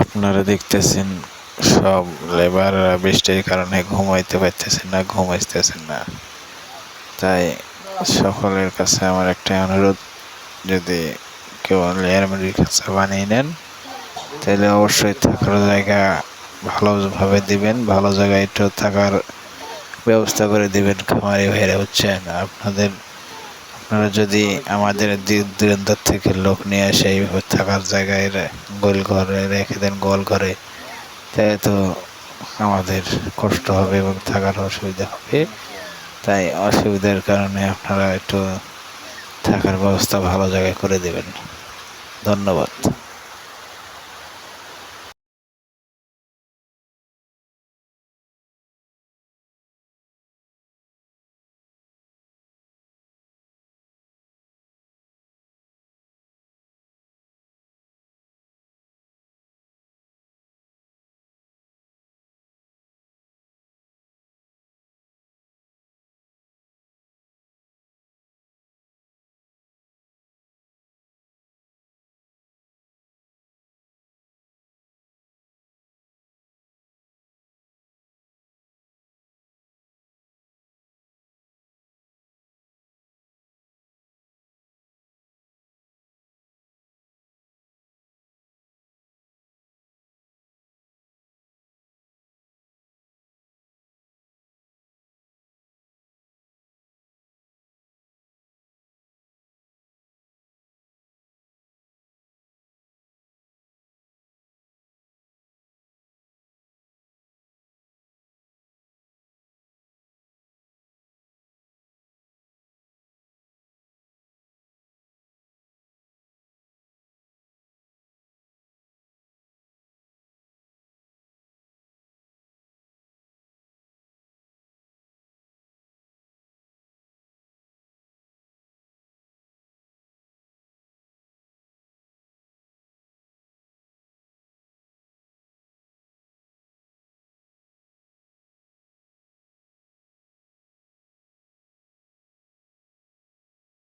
আপনারা দেখতেছেন সব লেবাররা বৃষ্টির কারণে ঘুমাইতে পারতেছেন না ঘুমাইতেছেন না। তাই সকলের কাছে আমার একটা অনুরোধ, যদি কেউ লেয়ার মুড়ির কাছে বানিয়ে নেন, তাহলে অবশ্যই থাকার জায়গা ভালোভাবে দিবেন, ভালো জায়গায় একটু থাকার ব্যবস্থা করে দিবেন খামারি ভাইরা হচ্ছেন আপনাদের আপনারা যদি আমাদের দূর দূরান্তর থেকে লোক নিয়ে আসে এইভাবে থাকার জায়গায় গোল ঘরে রেখে দেন, গোল ঘরে তাই তো আমাদের কষ্ট হবে এবং থাকার অসুবিধা হবে। তাই অসুবিধার কারণে আপনারা একটু থাকার ব্যবস্থা ভালো জায়গায় করে দেবেন। ধন্যবাদ।